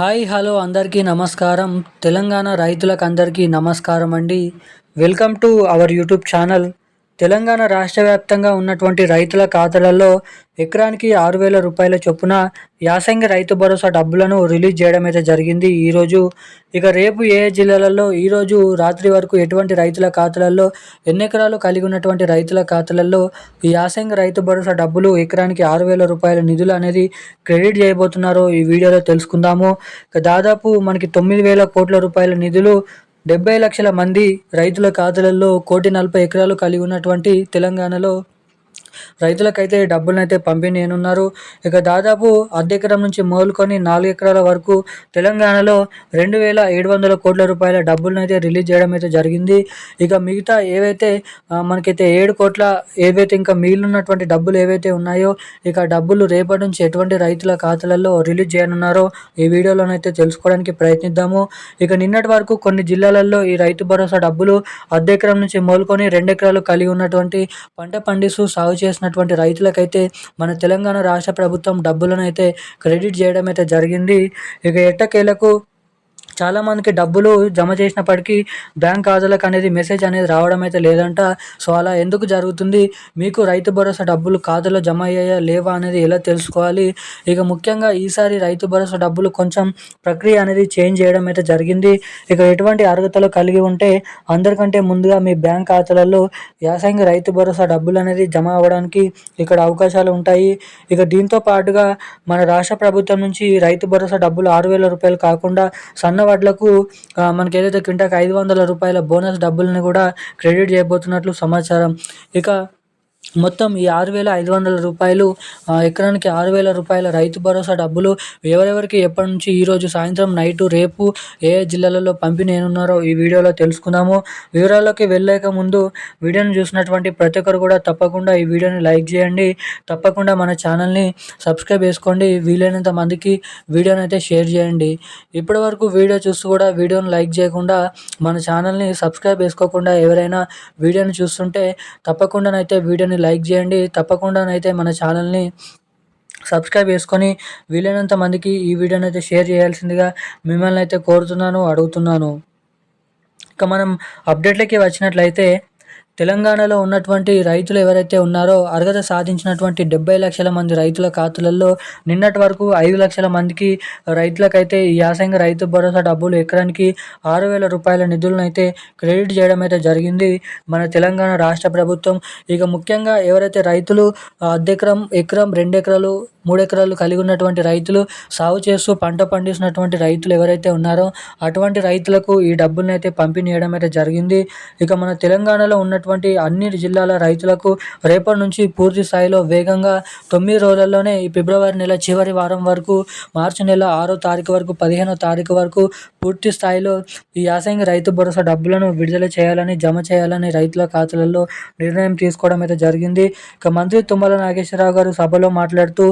Hi hello అందరికీ నమస్కారం. తెలంగాణ రైతులకు అందరికీ నమస్కారం అండి. Welcome to our YouTube channel. Telangana రాష్ట్ర వ్యాప్తంగా ఉన్నటువంటి రైతుల ఖాతాలలో ఎకరానికి ఆరు వేల రూపాయల చొప్పున యాసంగి రైతు భరోసా డబ్బులను రిలీజ్ చేయడం అయితే జరిగింది. ఈరోజు ఇక రేపు ఏ జిల్లాలలో ఈరోజు రాత్రి వరకు ఎటువంటి రైతుల ఖాతాలలో ఎన్ని ఎకరాలు కలిగి ఉన్నటువంటి రైతుల ఖాతాలలో ఈ యాసంగి రైతు భరోసా డబ్బులు ఎకరానికి ఆరు వేల రూపాయల నిధులు అనేది క్రెడిట్ చేయబోతున్నారో ఈ వీడియోలో తెలుసుకుందాము. ఇక దాదాపు మనకి తొమ్మిది వేల కోట్ల రూపాయల నిధులు డెబ్బై లక్షల మంది రైతుల ఖాతాలలో కోటి నలభై ఎకరాలు కలిగి ఉన్నటువంటి తెలంగాణలో రైతులకైతే డబ్బులను అయితే పంపిణీయనున్నారు ఇక దాదాపు అర్ధ ఎకరం నుంచి మొదలుకొని నాలుగు ఎకరాల వరకు తెలంగాణలో రెండు వేల ఏడు వందల కోట్ల రూపాయల డబ్బులను అయితే రిలీజ్ చేయడం అయితే జరిగింది. ఇక మిగతా ఏవైతే మనకైతే ఏడు కోట్ల ఏవైతే ఇంకా మిగిలినటువంటి డబ్బులు ఏవైతే ఉన్నాయో ఇక డబ్బులు రేపటి నుంచి ఎటువంటి రైతుల ఖాతాలలో రిలీజ్ చేయనున్నారో ఈ వీడియోలోనైతే తెలుసుకోవడానికి ప్రయత్నిద్దాము. ఇక నిన్నటి వరకు కొన్ని జిల్లాలలో ఈ రైతు భరోసా డబ్బులు అర్ధ ఎకరం నుంచి మొదలుకొని రెండు ఎకరాలు కలిగి ఉన్నటువంటి పంట పండిస్తూ సాగు చేసినటువంటి రైతులకైతే మన తెలంగాణ రాష్ట్ర ప్రభుత్వం డబ్బులను అయితే క్రెడిట్ చేయడం అయితే జరిగింది. ఇక ఎట్టకేలకు చాలామందికి డబ్బులు జమ చేసినప్పటికీ బ్యాంక్ ఖాతాలకు అనేది మెసేజ్ అనేది రావడం అయితే లేదంట. సో అలా ఎందుకు జరుగుతుంది? మీకు రైతు భరోసా డబ్బులు ఖాతాలో జమ అయ్యాయా? లేవా? అనేది ఎలా తెలుసుకోవాలి? ఇక ముఖ్యంగా ఈసారి రైతు భరోసా డబ్బులు కొంచెం ప్రక్రియ అనేది చేంజ్ చేయడం అయితే జరిగింది. ఇక ఎటువంటి అర్హతలు కలిగి ఉంటే అందరికంటే ముందుగా మీ బ్యాంక్ ఖాతాలలో యాసంగి రైతు భరోసా డబ్బులు అనేది జమ అవ్వడానికి ఇక్కడ అవకాశాలు ఉంటాయి. ఇక దీంతో పాటుగా మన రాష్ట్ర ప్రభుత్వం నుంచి రైతు భరోసా డబ్బులు ఆరు వేల రూపాయలు కాకుండా సన్న వడ్లకు మనకి ఏదైతే క్వింటాకి ఐదు వందల రూపాయల బోనస్ డబ్బుల్ని కూడా క్రెడిట్ చేయబోతున్నట్లు సమాచారం. ఇక మొత్తం ఈ ఆరు వేల ఐదు వందల రూపాయలు ఎకరానికి ఆరు వేల రూపాయల రైతు భరోసా డబ్బులు ఎవరెవరికి ఎప్పటి నుంచి ఈరోజు సాయంత్రం నైటు రేపు ఏ జిల్లాలలో పంపిణీ ఉన్నారో ఈ వీడియోలో తెలుసుకుందాము. వివరాల్లోకి వెళ్ళలేక ముందు వీడియోని చూసినటువంటి ప్రతి ఒక్కరు కూడా తప్పకుండా ఈ వీడియోని లైక్ చేయండి. తప్పకుండా మన ఛానల్ని సబ్స్క్రైబ్ చేసుకోండి. వీలైనంత మందికి వీడియోని అయితే షేర్ చేయండి. ఇప్పటి వరకు వీడియో చూస్తూ కూడా వీడియోని లైక్ చేయకుండా మన ఛానల్ని సబ్స్క్రైబ్ చేసుకోకుండా ఎవరైనా వీడియోని చూస్తుంటే తప్పకుండానైతే వీడియోని లైక్ చేయండి. తప్పకుండానైతే మన ఛానల్ని సబ్స్క్రైబ్ చేసుకొని వీలైనంత మందికి ఈ వీడియోని అయితే షేర్ చేయాల్సిందిగా మిమ్మల్ని అయితే కోరుతున్నాను అడుగుతున్నాను. ఇక మనం అప్డేట్లకి వచ్చినట్లయితే తెలంగాణలో ఉన్నటువంటి రైతులు ఎవరైతే ఉన్నారో అర్హత సాధించినటువంటి డెబ్బై లక్షల మంది రైతుల ఖాతాలలో నిన్నటి వరకు ఐదు లక్షల మందికి రైతులకైతే ఈ యాసంగి రైతు భరోసా డబ్బులు ఎకరానికి ఆరు వేల రూపాయల నిధులను అయితే క్రెడిట్ చేయడం అయితే జరిగింది. మన తెలంగాణ రాష్ట్ర ప్రభుత్వం ఇక ముఖ్యంగా ఎవరైతే రైతులు అర్ధ ఎకరం రెండు ఎకరాలు మూడు ఎకరాలు కలిగి ఉన్నటువంటి రైతులు సాగు చేస్తూ పంట పండిస్తున్నటువంటి రైతులు ఎవరైతే ఉన్నారో అటువంటి రైతులకు ఈ డబ్బులను అయితే పంపిణీ చేయడం అయితే జరిగింది. ఇక మన తెలంగాణలో ఉన్న ఉన్నటువంటి అన్ని జిల్లాల రైతులకు రేపటి నుంచి పూర్తి స్థాయిలో వేగంగా తొమ్మిది రోజుల్లోనే ఈ ఫిబ్రవరి నెల చివరి వారం వరకు మార్చి నెల ఆరో తారీఖు వరకు పదిహేనో తారీఖు వరకు పూర్తి స్థాయిలో ఈ యాసంగి రైతు భరోసా డబ్బులను విడుదల చేయాలని జమ చేయాలని రైతుల ఖాతాలలో నిర్ణయం తీసుకోవడం అయితే జరిగింది. ఇక మంత్రి తుమ్మల నాగేశ్వరరావు గారు సభలో మాట్లాడుతూ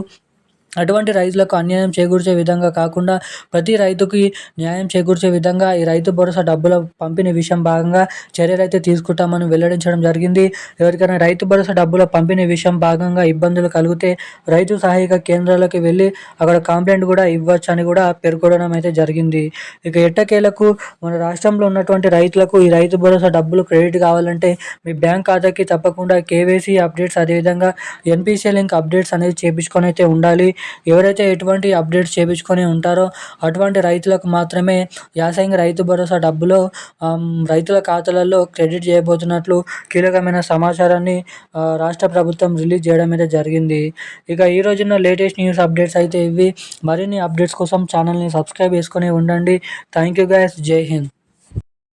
అటువంటి రైతులకు అన్యాయం చేకూర్చే విధంగా కాకుండా ప్రతి రైతుకి న్యాయం చేకూర్చే విధంగా ఈ రైతు భరోసా డబ్బుల పంపిణీ విషయం భాగంగా చర్యలు అయితే తీసుకుంటామని వెల్లడించడం జరిగింది. ఎవరికైనా రైతు భరోసా డబ్బుల పంపిణీ విషయం భాగంగా ఇబ్బందులు కలిగితే రైతు సహాయక కేంద్రాలకు వెళ్ళి అక్కడ కంప్లైంట్ కూడా ఇవ్వచ్చు అని కూడా పేర్కొనడం అయితే జరిగింది. ఇక ఎట్టకేలకు మన రాష్ట్రంలో ఉన్నటువంటి రైతులకు ఈ రైతు భరోసా డబ్బులు క్రెడిట్ కావాలంటే మీ బ్యాంక్ ఖాతాకి తప్పకుండా కేవైసీ అప్డేట్స్ అదేవిధంగా ఎన్పిసి లింక్ అప్డేట్స్ అనేది చేపించుకొని అయితే ఉండాలి. ఎవరైతే ఎటువంటి అప్డేట్స్ చేయించుకొని ఉంటారో అటువంటి రైతులకు మాత్రమే యాసంగి రైతు భరోసా డబ్బులు రైతుల ఖాతాలలో క్రెడిట్ చేయబోతున్నట్లు కీలకమైన సమాచారాన్ని రాష్ట్ర ప్రభుత్వం రిలీజ్ చేయడం అయితే జరిగింది. ఇక ఈ రోజున లేటెస్ట్ న్యూస్ అప్డేట్స్ అయితే ఇవి. మరిన్ని అప్డేట్స్ కోసం ఛానల్ని సబ్స్క్రైబ్ చేసుకొని ఉండండి. థ్యాంక్ యూ గైస్ జై హింద్.